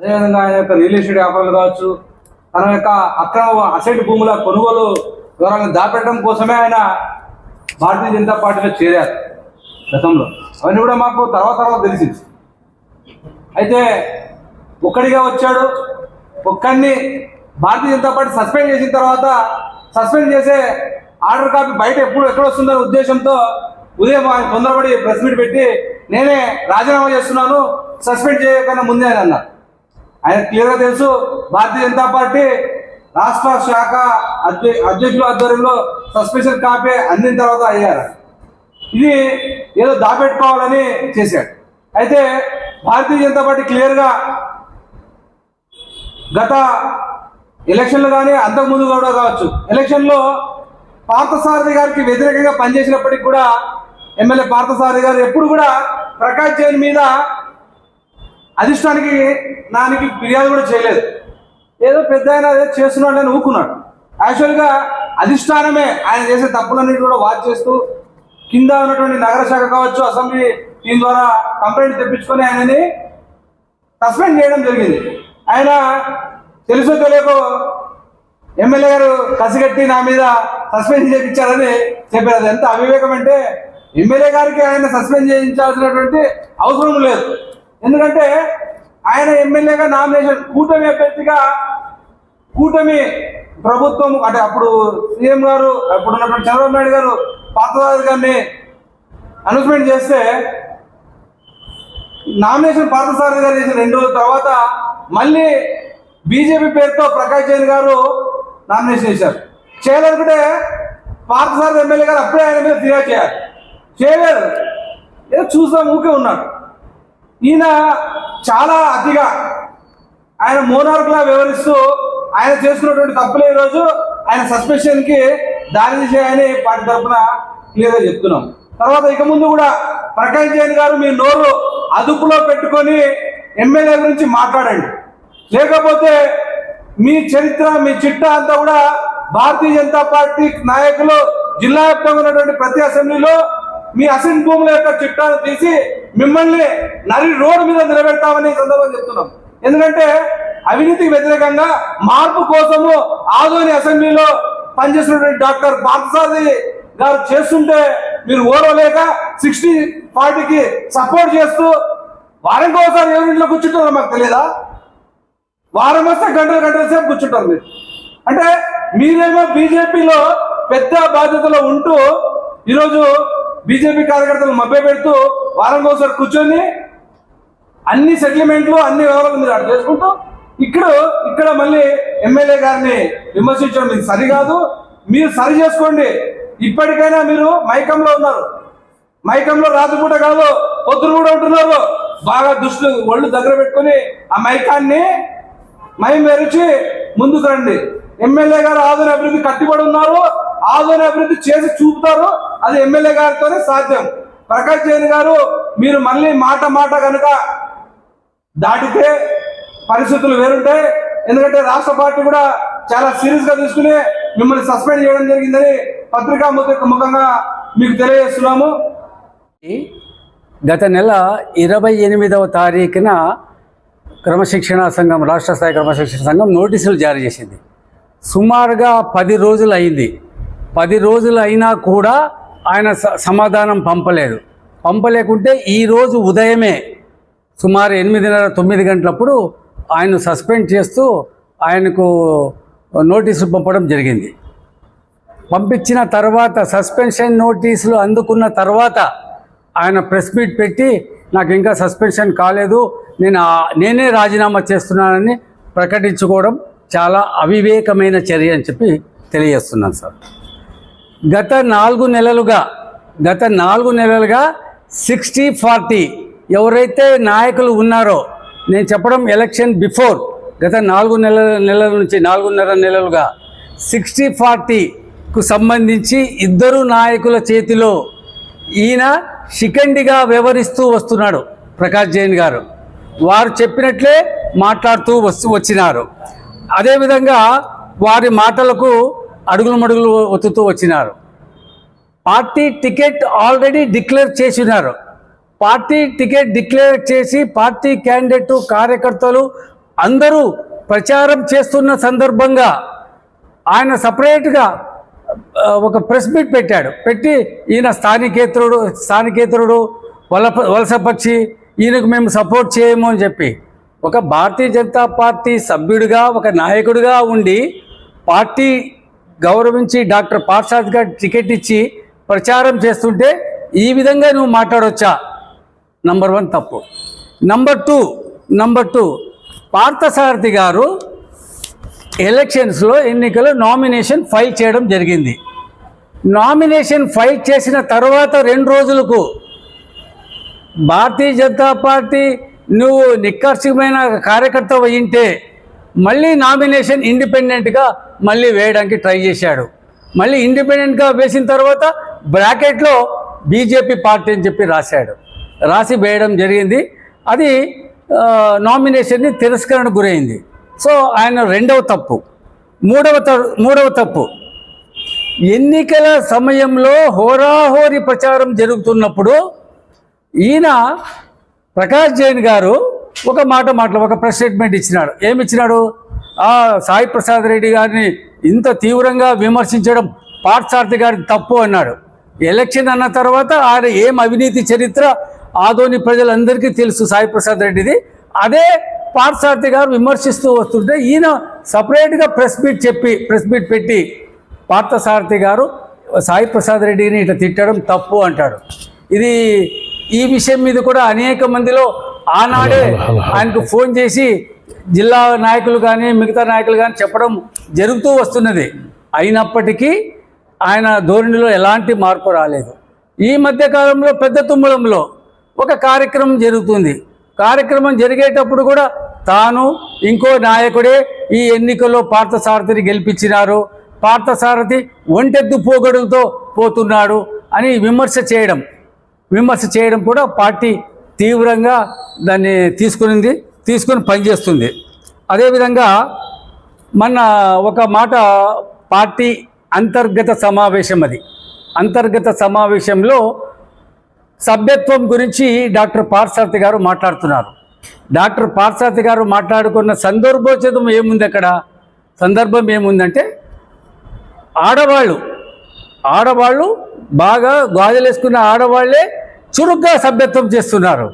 అదేవిధంగా ఆయన యొక్క రియల్ ఎస్టేట్ వ్యాపారాలు కావచ్చు తన యొక్క అక్రమ అసెట్ భూముల కొనుగోలు వివరాలను దాపెట్టడం కోసమే ఆయన భారతీయ జనతా పార్టీలో చేరారు గతంలో. అవన్నీ కూడా మాకు తర్వాత తర్వాత తెలిసింది. అయితే ఒక్కడిగా వచ్చాడు ఒక్కడిని భారతీయ జనతా పార్టీ సస్పెండ్ చేసిన తర్వాత సస్పెండ్ చేసే ఆర్డర్ కాపీ బయట ఎప్పుడు ఎక్కడ వస్తుందనే ఉద్దేశంతో ఉదయం ఆయన తొందరపడి ప్రెస్ మీట్ పెట్టి నేనే రాజీనామా చేస్తున్నాను సస్పెండ్ చేయకన్నా ముందే అని అన్నారు. ఆయన క్లియర్గా తెలుసు భారతీయ జనతా పార్టీ రాష్ట్ర శాఖ అధ్యక్షుల ఆధ్వర్యంలో సస్పెన్షన్ కాపీ అందిన తర్వాత అయ్యారు. ఇది ఏదో దాపెట్టుకోవాలని చేశాడు. అయితే భారతీయ జనతా పార్టీ క్లియర్గా గత ఎలక్షన్లు కానీ అంతకుముందు కూడా కావచ్చు. ఎలక్షన్లో పార్థసారథి గారికి వ్యతిరేకంగా పనిచేసినప్పటికి కూడా ఎమ్మెల్యే పార్థసారథి గారు ఎప్పుడు కూడా ప్రకాష్ జైన్ మీద అధిష్టానికి నానికి ఫిర్యాదు కూడా చేయలేదు. ఏదో పెద్ద ఆయన అదే చేస్తున్నాడు అని ఊకున్నాడు యాక్చువల్గా అధిష్టానమే ఆయన చేసే తప్పులన్నిటి కూడా వాచ్ చేస్తూ కింద ఉన్నటువంటి నగర శాఖ కావచ్చు అసెంబ్లీ దీని ద్వారా కంప్లైంట్ తెప్పించుకొని ఆయనని సస్పెండ్ చేయడం జరిగింది. ఆయన తెలుసో తెలియకో ఎమ్మెల్యే గారు కసిగట్టి నా మీద సస్పెండ్ చేయించారని చెప్పారు. అది ఎంత అవివేకం అంటే ఎమ్మెల్యే గారికి ఆయన సస్పెండ్ చేయించాల్సినటువంటి అవసరం లేదు. ఎందుకంటే ఆయన ఎమ్మెల్యేగా నామినేషన్ కూటమి అభ్యర్థిగా కూటమి ప్రభుత్వం అంటే అప్పుడు సీఎం గారు అప్పుడు ఉన్నటువంటి చంద్రబాబు నాయుడు గారు పార్థసారథి గారిని అనౌన్స్మెంట్ చేస్తే నామినేషన్ పార్థసారథి గారు చేసిన రెండు రోజుల తర్వాత మళ్ళీ బీజేపీ పేరుతో ప్రకాష్ జైన్ గారు నామినేషన్ చేశారు. చేయాలనుకుంటే పార్థసారథి ఎమ్మెల్యే గారు అప్పుడే ఆయన మీద ఫిర్యాదు చేయాలి. చేయలేరు ఏదో చూసాం ఊకే ఉన్నాడు. ఈయన చాలా అతిగా ఆయన మోనార్క్లా వివరిస్తూ ఆయన చేసుకున్నటువంటి తప్పులే ఈరోజు ఆయన సస్పెషన్కి దారి తీసేయని పార్టీ తరఫున క్లియర్గా చెప్తున్నాం. తర్వాత ఇక ముందు కూడా ప్రకాష్ జైన్ గారు మీ నోరు అదుపులో పెట్టుకొని ఎమ్మెల్యే గురించి మాట్లాడండి. లేకపోతే మీ చరిత్ర మీ చిట్టా అంతా కూడా భారతీయ జనతా పార్టీ నాయకులు జిల్లా వ్యాప్తంగా ఉన్నటువంటి ప్రతి అసెంబ్లీలో మీ అసెంబ్లీ భూముల యొక్క చిట్టాను తీసి మిమ్మల్ని నరి రోడ్డు మీద నిలబెడతామని ఈ సందర్భంగా చెప్తున్నాం. ఎందుకంటే అవినీతికి వ్యతిరేకంగా మార్పు కోసము ఆదోని అసెంబ్లీలో పనిచేసినటువంటి డాక్టర్ పార్థసారథి గారు చేస్తుంటే మీరు ఓడవలేక సిక్స్టీ పార్టీకి సపోర్ట్ చేస్తూ వారం ఒకసారి ఎవరింట్లో కూర్చుంటారో మాకు తెలియదా వారం వస్తే గంటలు గంటల సేపు కూర్చుంటారు మీరు. అంటే మీరేమో బీజేపీలో పెద్ద బాధ్యతలో ఉంటూ ఈరోజు బీజేపీ కార్యకర్తలు మభ్య పెడుతూ వారం ఒకసారి కూర్చొని అన్ని సెటిల్మెంట్లు అన్ని వివరాలు మీరు అక్కడ చేసుకుంటూ ఇక్కడ ఇక్కడ మళ్ళీ ఎమ్మెల్యే గారిని విమర్శించడం ఇది సరికాదు. మీరు సరి చేసుకోండి. ఇప్పటికైనా మీరు మైకంలో ఉన్నారు. మైకంలో రాత్రిపూట కాదు పొద్దున కూడా ఉంటున్నారు. బాగా దుష్టులు ఒళ్ళు దగ్గర పెట్టుకొని ఆ మైకాన్ని మయం మెరిచి ముందుకు రండి. ఎమ్మెల్యే గారు ఆదరణ అభివృద్ధి కట్టుబడి ఉన్నారు. ఆదరణ అభివృద్ధి చేసి చూపుతారు. అది ఎమ్మెల్యే గారితోనే సాధ్యం. ప్రకాష్ జైన్ గారు మీరు మళ్ళీ మాట మాట కనుక దాటితే పరిస్థితులు వేరుంటాయి ఎందుకంటే రాష్ట్ర పార్టీ కూడా చాలా సీరియస్గా తీసుకుని మిమ్మల్ని సస్పెండ్ చేయడం జరిగిందని పత్రికా ముఖ- ముఖంగా మీకు తెలియజేస్తున్నాము. గత నెల ఇరవై ఎనిమిదవ తారీఖున క్రమశిక్షణ సంఘం రాష్ట్ర స్థాయి క్రమశిక్షణ సంఘం నోటీసులు జారీ చేసింది. సుమారుగా పది రోజులు అయింది. పది రోజులు అయినా కూడా ఆయన స- సమాధానం పంపలేదు. పంపలేకుంటే ఈరోజు ఉదయమే సుమారు ఎనిమిదిన్నర తొమ్మిది గంటలప్పుడు ఆయన సస్పెండ్ చేస్తూ ఆయనకు నోటీసులు పంపడం జరిగింది. పంపించిన తర్వాత సస్పెన్షన్ నోటీసులు అందుకున్న తర్వాత ఆయన ప్రెస్ మీట్ పెట్టి నాకు ఇంకా సస్పెన్షన్ కాలేదు నేను నేనే రాజీనామా చేస్తున్నానని ప్రకటించుకోవడం చాలా అవివేకమైన చర్య అని చెప్పి తెలియజేస్తున్నాను సార్. గత నాలుగు నెలలుగా గత నాలుగు నెలలుగా సిక్స్టీ ఫార్టీ ఎవరైతే నాయకులు ఉన్నారో నేను చెప్పడం ఎలక్షన్ బిఫోర్ గత నాలుగు నెలల నెలల నుంచి నాలుగున్నర నెలలుగా సిక్స్టీ ఫార్టీకు సంబంధించి ఇద్దరు నాయకుల చేతిలో ఈయన షికండిగా వ్యవహరిస్తూ వస్తున్నాడు ప్రకాష్ జైన్ గారు. వారు చెప్పినట్లే మాట్లాడుతూ వస్తూ వచ్చినారు. అదేవిధంగా వారి మాటలకు అడుగులు మడుగులు ఒత్తుతూ వచ్చినారు. పార్టీ టికెట్ ఆల్రెడీ డిక్లేర్ చేసినారు. పార్టీ టికెట్ డిక్లేర్ చేసి పార్టీ క్యాండిడేట్ కార్యకర్తలు అందరూ ప్రచారం చేస్తున్న సందర్భంగా ఆయన సపరేట్గా ఒక ప్రెస్ మీట్ పెట్టాడు. పెట్టి ఈయన స్థానికేతరుడు స్థానికేతరుడు వలప వలసపక్షి ఈయనకు మేము సపోర్ట్ చేయము అని చెప్పి ఒక భారతీయ జనతా పార్టీ సభ్యుడిగా ఒక నాయకుడిగా ఉండి పార్టీ గౌరవించి డాక్టర్ పార్సాద్ గారు టికెట్ ఇచ్చి ప్రచారం చేస్తుంటే ఈ విధంగా నువ్వు మాట్లాడవచ్చా నంబర్ వన్ తప్పు. Number two number two Parthasarathi గారు ఎలక్షన్స్లో ఎన్నికలు నామినేషన్ ఫైల్ చేయడం జరిగింది. నామినేషన్ ఫైల్ చేసిన తర్వాత రెండు రోజులకు భారతీయ జనతా పార్టీ నువ్వు నిక్కర్షమైన కార్యకర్త అయింటే మళ్ళీ నామినేషన్ ఇండిపెండెంట్గా మళ్ళీ వేయడానికి ట్రై చేశాడు. మళ్ళీ ఇండిపెండెంట్గా వేసిన తర్వాత బ్రాకెట్లో బీజేపీ పార్టీ అని చెప్పి రాశాడు. రాసి వేయడం జరిగింది. అది నామినేషన్ని తిరస్కరణకు గురైంది. సో ఆయన రెండవ తప్పు. మూడవ త- మూడవ తప్పు. ఎన్నికల సమయంలో హోరాహోరీ ప్రచారం జరుగుతున్నప్పుడు ఈయన ప్రకాష్ జైన్ గారు ఒక మాట మాటలు ఒక ప్రెస్ స్టేట్మెంట్ ఇచ్చినాడు. ఏమి ఇచ్చినాడు సాయి ప్రసాద్ రెడ్డి గారిని ఇంత తీవ్రంగా విమర్శించడం పార్థసారథి గారి తప్పు అన్నాడు. ఎలక్షన్ అన్న తర్వాత ఆయన ఏం అవినీతి చరిత్ర ఆదోని ప్రజలందరికీ తెలుసు సాయి ప్రసాద్ రెడ్డిది. అదే పార్థసారథి గారు విమర్శిస్తూ వస్తుంటే ఈయన సపరేట్గా ప్రెస్ మీట్ చెప్పి ప్రెస్ మీట్ పెట్టి పార్థసారథి గారు సాయి ప్రసాద్ రెడ్డిని ఇట్లా తిట్టడం తప్పు అంటాడు. ఇది ఈ విషయం మీద కూడా అనేక మందిలో ఆనాడే ఆయనకు ఫోన్ చేసి జిల్లా నాయకులు కానీ మిగతా నాయకులు కానీ చెప్పడం జరుగుతూ వస్తున్నది. అయినప్పటికీ ఆయన ధోరణిలో ఎలాంటి మార్పు రాలేదు. ఈ మధ్యకాలంలో పెద్ద తుమ్మలంలో ఒక కార్యక్రమం జరుగుతుంది. కార్యక్రమం జరిగేటప్పుడు కూడా తాను ఇంకో నాయకుడే ఈ ఎన్నికల్లో పార్థసారథిని గెలిపించినారు. పార్థసారథి ఒంటెద్దు పోగడులతో పోతున్నాడు అని విమర్శ చేయడం విమర్శ చేయడం కూడా పార్టీ తీవ్రంగా దాన్ని తీసుకునింది. తీసుకొని పనిచేస్తుంది అదేవిధంగా మన ఒక మాట పార్టీ అంతర్గత సమావేశం అది. అంతర్గత సమావేశంలో సభ్యత్వం గురించి డాక్టర్ పార్సార్థి గారు మాట్లాడుతున్నారు. డాక్టర్ పార్సార్థి గారు మాట్లాడుకున్న సందర్భోచితం ఏముంది అక్కడ? సందర్భం ఏముందంటే ఆడవాళ్ళు ఆడవాళ్ళు బాగా గాజులేసుకున్న ఆడవాళ్ళే చురుగ్గా సభ్యత్వం చేస్తున్నారు.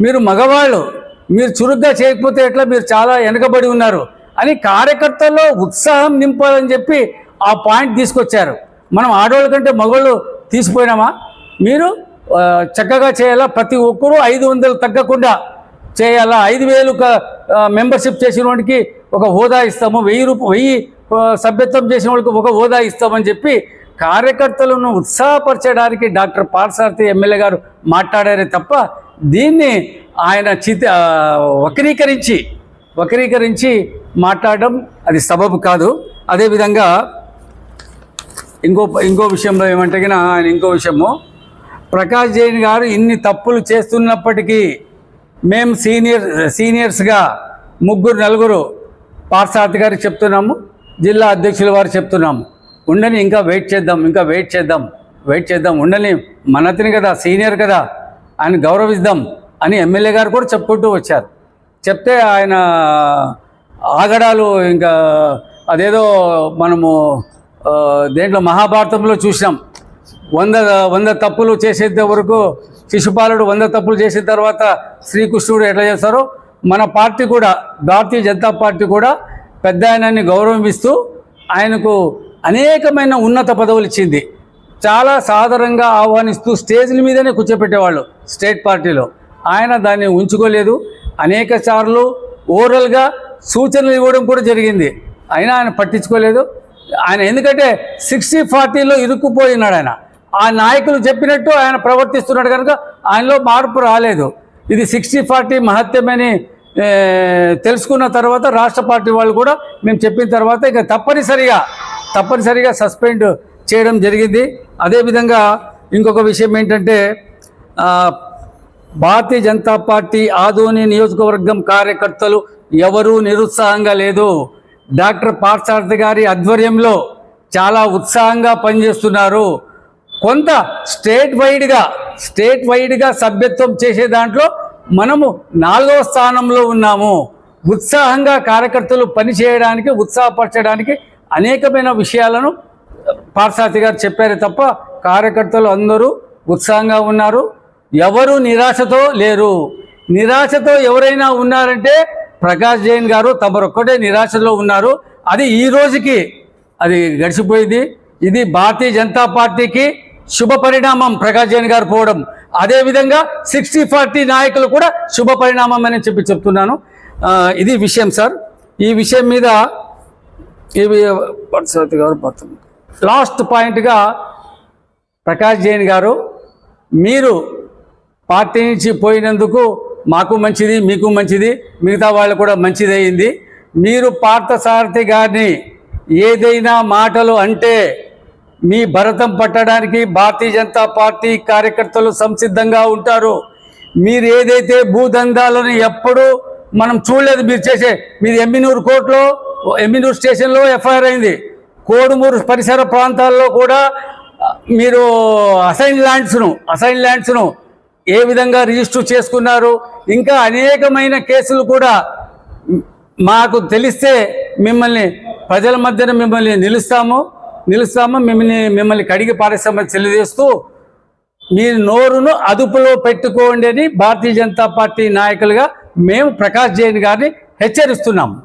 మీరు మగవాళ్ళు మీరు చురుగ్గా చేయకపోతే ఎట్లా? మీరు చాలా వెనకబడి ఉన్నారు అని కార్యకర్తల్లో ఉత్సాహం నింపాలని చెప్పి ఆ పాయింట్ తీసుకొచ్చారు. మనం ఆడవాళ్ళ కంటే మగవాళ్ళు తీసిపోయినామా? మీరు చక్కగా చేయాలా? ప్రతి ఒక్కరూ ఐదు వందలు తగ్గకుండా చేయాలా? ఐదు వేలు మెంబర్షిప్ చేసిన వాడికి ఒక హోదా ఇస్తాము. వెయ్యి రూప వెయ్యి సభ్యత్వం చేసిన వాళ్ళకి ఒక హోదా ఇస్తామని చెప్పి కార్యకర్తలను ఉత్సాహపరచడానికి డాక్టర్ పార్సారథి ఎమ్మెల్యే గారు మాట్లాడారే తప్ప దీన్ని ఆయన చిత వక్రీకరించి వక్రీకరించి మాట్లాడడం అది సబబు కాదు. అదేవిధంగా ఇంకో ఇంకో విషయంలో ఏమంటే ఆయన ఇంకో విషయము. ప్రకాష్ జైన్ గారు ఇన్ని తప్పులు చేస్తున్నప్పటికీ మేము సీనియర్ సీనియర్స్గా ముగ్గురు నలుగురు పార్సార్థి గారికి చెప్తున్నాము జిల్లా అధ్యక్షుల వారు చెప్తున్నాము. ఉండని ఇంకా వెయిట్ చేద్దాం ఇంకా వెయిట్ చేద్దాం వెయిట్ చేద్దాం. ఉండని మనతిని కదా సీనియర్ కదా ఆయన గౌరవిద్దాం. అని ఎమ్మెల్యే గారు కూడా చెప్పుకుంటూ వచ్చారు. చెప్తే ఆయన ఆగడాలు ఇంకా అదేదో మనము దేంట్లో మహాభారతంలో చూసినాం. వంద వంద తప్పులు చేసేంత వరకు శిశుపాలుడు వంద తప్పులు చేసిన తర్వాత శ్రీకృష్ణుడు ఎట్లా చేస్తారో మన పార్టీ కూడా భారతీయ జనతా పార్టీ కూడా పెద్ద ఆయనని గౌరవిస్తూ ఆయనకు అనేకమైన ఉన్నత పదవులు ఇచ్చింది. చాలా సాధారణంగా ఆహ్వానిస్తూ స్టేజ్ల మీదనే కూర్చోపెట్టేవాళ్ళు స్టేట్ పార్టీలో. ఆయన దాన్ని ఉంచుకోలేదు. అనేక సార్లు ఓరల్గా సూచనలు ఇవ్వడం కూడా జరిగింది. అయినా ఆయన పట్టించుకోలేదు. ఆయన ఎందుకంటే సిక్స్టీ ఫార్టీలో ఇరుక్కుపోయినాడు ఆయన. ఆ నాయకులు చెప్పినట్టు ఆయన ప్రవర్తిస్తున్నాడు కనుక ఆయనలో మార్పు రాలేదు. ఇది సిక్స్టీ ఫార్టీ మహత్యమని తెలుసుకున్న తర్వాత రాష్ట్ర పార్టీ వాళ్ళు కూడా మేము చెప్పిన తర్వాత ఇక తప్పనిసరిగా తప్పనిసరిగా సస్పెండ్ చేయడం జరిగింది. అదేవిధంగా ఇంకొక విషయం ఏంటంటే భారతీయ జనతా పార్టీ ఆదోని నియోజకవర్గం కార్యకర్తలు ఎవరూ నిరుత్సాహంగా లేదు. డాక్టర్ పార్థసారథి గారి ఆధ్వర్యంలో చాలా ఉత్సాహంగా పనిచేస్తున్నారు. కొంత స్టేట్ వైడ్గా స్టేట్ వైడ్గా సభ్యత్వం చేసే దాంట్లో మనము నాలుగవ స్థానంలో ఉన్నాము. ఉత్సాహంగా కార్యకర్తలు పనిచేయడానికి ఉత్సాహపరచడానికి అనేకమైన విషయాలను పార్సాతి గారు చెప్పారు తప్ప కార్యకర్తలు అందరూ ఉత్సాహంగా ఉన్నారు. ఎవరు నిరాశతో లేరు. నిరాశతో ఎవరైనా ఉన్నారంటే ప్రకాష్ జైన్ గారు తమరొక్కటే నిరాశలో ఉన్నారు. అది ఈ రోజుకి అది గడిచిపోయింది. ఇది భారతీయ జనతా పార్టీకి శుభ పరిణామం ప్రకాష్ జైన్ గారు పోవడం. అదేవిధంగా సిక్స్టీ ఫార్టీ నాయకులు కూడా శుభ పరిణామం అని చెప్పి చెప్తున్నాను. ఇది విషయం సార్. ఈ విషయం మీద ఇవి పరశురాతి గారు పడుతుంది లాస్ట్ పాయింట్గా ప్రకాష్ జైన్ గారు మీరు పార్టీ నుంచి పోయినందుకు మాకు మంచిది మీకు మంచిది మిగతా వాళ్ళు కూడా మంచిది అయింది. మీరు పార్థసారథి గారిని ఏదైనా మాటలు అంటే మీ భరతం పట్టడానికి భారతీయ జనతా పార్టీ కార్యకర్తలు సంసిద్ధంగా ఉంటారు. మీరు ఏదైతే భూదందాలను ఎప్పుడూ మనం చూడలేదు మీరు చేసే మీరు ఎమ్మినూరు కోర్టులో ఎమ్మినూరు స్టేషన్లో ఎఫ్ఐఆర్ అయింది. కోడుమూరు పరిసర ప్రాంతాల్లో కూడా మీరు అసైన్ ల్యాండ్స్ను అసైన్ ల్యాండ్స్ను ఏ విధంగా రిజిస్టర్ చేసుకున్నారు? ఇంకా అనేకమైన కేసులు కూడా మాకు తెలిస్తే మిమ్మల్ని ప్రజల మధ్యన మిమ్మల్ని నిలుస్తాము. నిలుస్తాము మిమ్మల్ని మిమ్మల్ని కడిగి పారేస్తామని తెలియజేస్తూ మీ నోరును అదుపులో పెట్టుకోండి అని భారతీయ జనతా పార్టీ నాయకులుగా మేము ప్రకాష్ జైన్ గారిని హెచ్చరిస్తున్నాము.